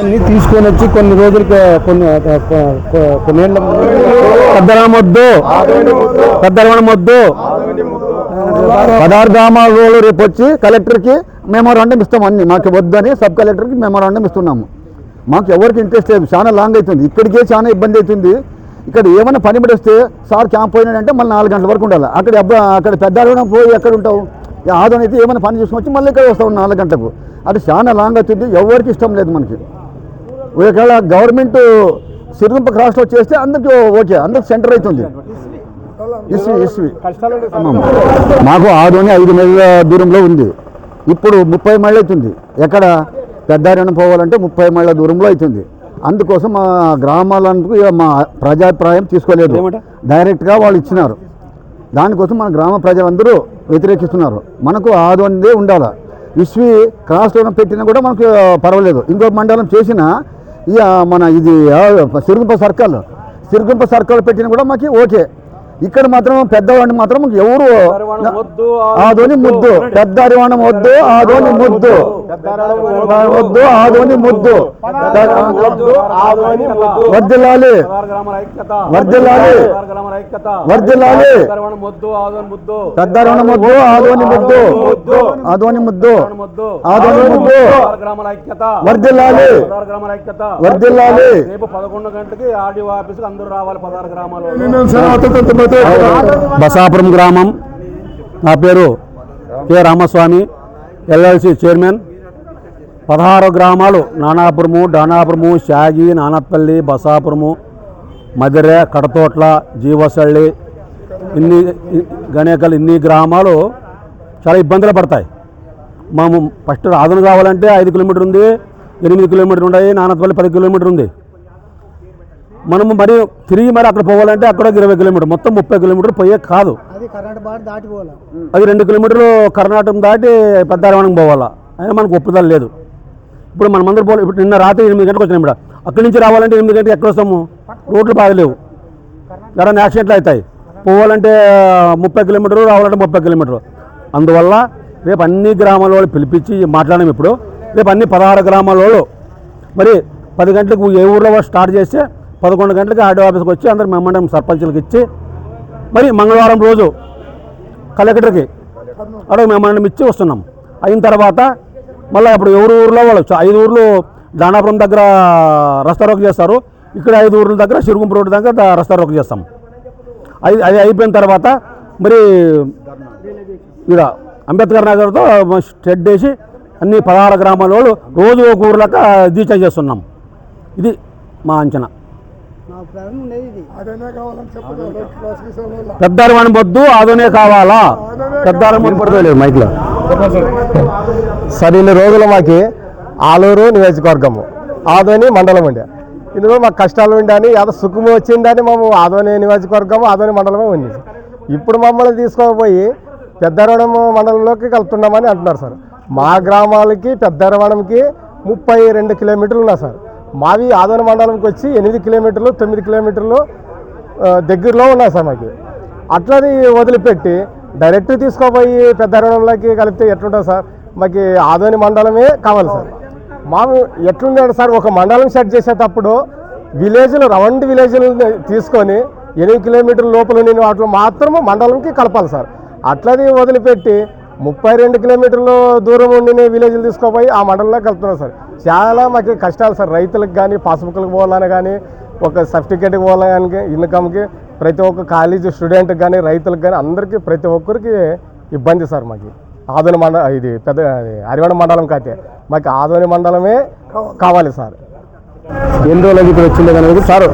అన్ని తీసుకొని వచ్చి కొన్ని రోజులకి కొన్ని కొన్ని ఏళ్ళ పెద్దరవణ మొద్దు పెద్దరవణ పదహారు గ్రామాల రేపు వచ్చి కలెక్టర్కి మెమోరాండం ఇస్తాం అన్ని. మాకు వద్దని సబ్ కలెక్టర్కి మెమోరాండం ఇస్తున్నాము. మాకు ఎవరికి ఇంట్రెస్ట్ లేదు. చాలా లాంగ్ అవుతుంది. ఇక్కడికే చాలా ఇబ్బంది అవుతుంది. ఇక్కడ ఏమైనా పని పడేస్తే సార్ క్యాంప్ పోయినాడంటే మళ్ళీ నాలుగు గంటల వరకు ఉండాలి. అక్కడ అబ్బా అక్కడ పెద్ద పోయి ఎక్కడ ఉంటావు? ఈ అయితే ఏమైనా పని చేసుకొని వచ్చి మళ్ళీ ఇక్కడ వస్తావు నాలుగు గంటలకు. అది చాలా లాంగ్ అవుతుంది ఎవరికి ఇష్టం లేదు మనకి. ఒకవేళ గవర్నమెంట్ సిరుంప క్రాస్లో చేస్తే అందరికీ ఓకే అందరికి సెంటర్ అవుతుంది. ఇస్వి ఇస్వి. మాకు ఆదోని ఐదు మైళ్ళ దూరంలో ఉంది. ఇప్పుడు ముప్పై మైళ్ళు అవుతుంది. ఎక్కడ? పెద్దారణం పోవాలంటే ముప్పై మైళ్ళ దూరంలో అవుతుంది. అందుకోసం మా గ్రామాలకు మా ప్రజాభిప్రాయం తీసుకోలేదు. డైరెక్ట్గా వాళ్ళు ఇచ్చినారు. దానికోసం మన గ్రామ ప్రజలందరూ వ్యతిరేకిస్తున్నారు. మనకు ఆదోనిదే ఉండాలి? ఇస్వి క్రాస్లో పెట్టినా కూడా మనకు పర్వాలేదు. ఇంకో మండలం చేసిన ఇక మన ఇది సిరుగుంప సర్కల్ సిరుగుంప సర్కల్ పెట్టినా కూడా మాకు ఓకే. ఇక్కడ మాత్రం పెద్దవాడిని మాత్రం ఎవరు ఆదోని ముద్దు. పెద్ద అరివాణం వద్దు ఆదోని ముద్దు. వద్దు. ఆదోని ముద్దు. వర్దిల్లాలి. వర్దిల్లాలి. వర్దిల్లాలి. పెద్ద అరివాణం ముద్దు. ఆదోని ముద్దు ఆదోని ముద్దు. ఆదోని ముద్దు. వర్దిల్లాలి. వర్దిల్లాలి. రేపు పదకొండు గంటలకి ఆర్డీఓ ఆఫీస్కి అందరూ రావాలి పదహారు గ్రామాలు బసాపురం గ్రామం. నా పేరు కె. Ramaswamy LLC chairman. పదహారు గ్రామాలు నానాపురము డానాపురము షాగి నానపల్లి బసాపురము మదిరె కడతోట్ల జీవసళ్ళి ఇన్ని గణేకల్ ఇన్ని గ్రామాలు చాలా ఇబ్బందులు పడతాయి. మేము ఫస్ట్ ఆదరణ కావాలంటే ఐదు కిలోమీటర్ ఉంది ఎనిమిది కిలోమీటర్లు ఉన్నాయి నానపల్లి పది కిలోమీటర్ ఉంది. మనము మరి తిరిగి మరి అక్కడ పోవాలంటే అక్కడ ఇరవై కిలోమీటర్ మొత్తం ముప్పై కిలోమీటర్ పోయే కాదు. అది రెండు కిలోమీటర్లు కర్ణాటక దాటి పెద్దారవణం పోవాలా? అయినా మనకు ఒప్పుదల లేదు. ఇప్పుడు మనం అందరూ పోలే ఇప్పుడు నిన్న రాత్రి ఎనిమిది గంటలకు వచ్చినాం ఇక్కడ. అక్కడి నుంచి రావాలంటే ఎనిమిది గంటలకు ఎక్కడ వస్తాము? రోడ్లు బాగలేవు ఎవరైనా యాక్సిడెంట్లు అవుతాయి. పోవాలంటే ముప్పై కిలోమీటర్లు రావాలంటే ముప్పై కిలోమీటర్లు. అందువల్ల రేపు అన్ని గ్రామాల వాళ్ళు పిలిపించి మాట్లాడాము ఇప్పుడు. రేపు అన్ని పదహారు గ్రామాల వాళ్ళు. మరి పది గంటలకు ఏ ఊర్లో స్టార్ట్ చేస్తే పదకొండు గంటలకి ఆర్డీ ఆఫీస్కి వచ్చి అందరు మెమండం సర్పంచులకు ఇచ్చి మరి మంగళవారం రోజు కలెక్టర్కి అడగ మెమండం ఇచ్చి వస్తున్నాం. అయిన తర్వాత మళ్ళీ అప్పుడు ఎవరు ఊర్లో వాళ్ళు ఐదు ఊర్లు దానాపురం దగ్గర రస్తా రోక్ చేస్తారు. ఇక్కడ ఐదు ఊర్ల దగ్గర సిరుగుంపు రోడ్డు దగ్గర రస్తా రోక్ చేస్తాం. అది అది అయిపోయిన తర్వాత మరి ఇక్కడ అంబేద్కర్ నగర్తో స్టెడ్ వేసి అన్ని పదహారు గ్రామాల వాళ్ళు రోజు ఒక ఊర్లక దీక్ష చేస్తున్నాం. ఇది మా అంచనా. నా ప్రారంభం ఉండేది ఇది. పెద్దారవాణి వద్దు అదనే కావాలా? పెద్దారవాణి మైక్లో. సరే ఇన్ని రోజులు మాకు ఆలూరు నియోజకవర్గము ఆదోని మండలం ఉండే ఇందులో మాకు కష్టాలు ఉండని ఏదో సుఖము వచ్చిందని మేము ఆదోని నియోజకవర్గము ఆదోని మండలమే ఉంది. ఇప్పుడు మమ్మల్ని తీసుకోపోయి పెద్దరవడం మండలంలోకి కలుపుతున్నామని అంటున్నారు సార్. మా గ్రామాలకి పెద్దరవడంకి ముప్పై రెండు కిలోమీటర్లు ఉన్నాయి సార్. మావి ఆదోని మండలంకి వచ్చి ఎనిమిది కిలోమీటర్లు తొమ్మిది కిలోమీటర్లు దగ్గరలో ఉన్నాయి సార్ మాకు. అట్లని వదిలిపెట్టి డైరెక్ట్ తీసుకోపోయి పెద్ద రుణంలోకి కలిపితే ఎట్లుంటుంది సార్? మాకు ఆదోని మండలమే కావాలి సార్. మాము ఎట్లుండాడు సార్ ఒక మండలం సెట్ చేసేటప్పుడు విలేజ్లు రౌండ్ విలేజ్లు తీసుకొని ఎనిమిది కిలోమీటర్ల లోపల నేను వాటిలో మాత్రము మండలంకి కలపాలి సార్. అట్లది వదిలిపెట్టి ముప్పై రెండు కిలోమీటర్లు దూరం ఉండి విలేజ్లు తీసుకుపోయి ఆ మండలంలో కలుపుతున్నారు సార్. చాలా మాకు కష్టాలు సార్. రైతులకు కానీ పాస్బుక్లకు పోవాలని కానీ ఒక సర్టిఫికేట్కి పోవాలని ఇన్కమ్కి ప్రతి ఒక్క కాలేజీ స్టూడెంట్కి కానీ రైతులకు కానీ అందరికీ ప్రతి ఒక్కరికి ఇబ్బంది సార్ మాకు. ఆదోని మండలం ఇది పెద్ద అరివాడ మండలం కాతే మాకు ఆదోని మండలమే కావాలి సార్. ఎన్ని రోజులకి ఇప్పుడు వచ్చింది కనుక సార్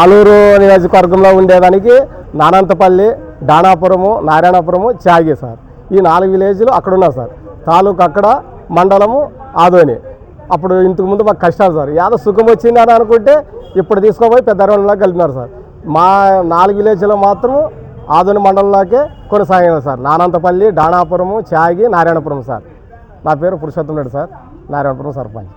ఆలూరు నియోజకవర్గంలో ఉండేదానికి నానంతపల్లి దానాపురము నారాయణపురము చాగే సార్. ఈ నాలుగు విలేజ్లు అక్కడ ఉన్నారు సార్. తాలూకు అక్కడ మండలము ఆదోని. అప్పుడు ఇంతకుముందు మాకు కష్టాలు సార్. ఏదో సుఖం వచ్చింది అని అనుకుంటే ఇప్పుడు తీసుకోపోయి పెద్ద రోడ్లో కలిపినారు సార్. మా నాలుగు విలేజ్లో మాత్రం ఆదోని మండలంలోకే కొనసాగినారు సార్. నానంతపల్లి దానాపురము చాగి నారాయణపురం సార్. నా పేరు పురుషోత్తం రెడ్డి సార్. నారాయణపురం సర్పంచ్.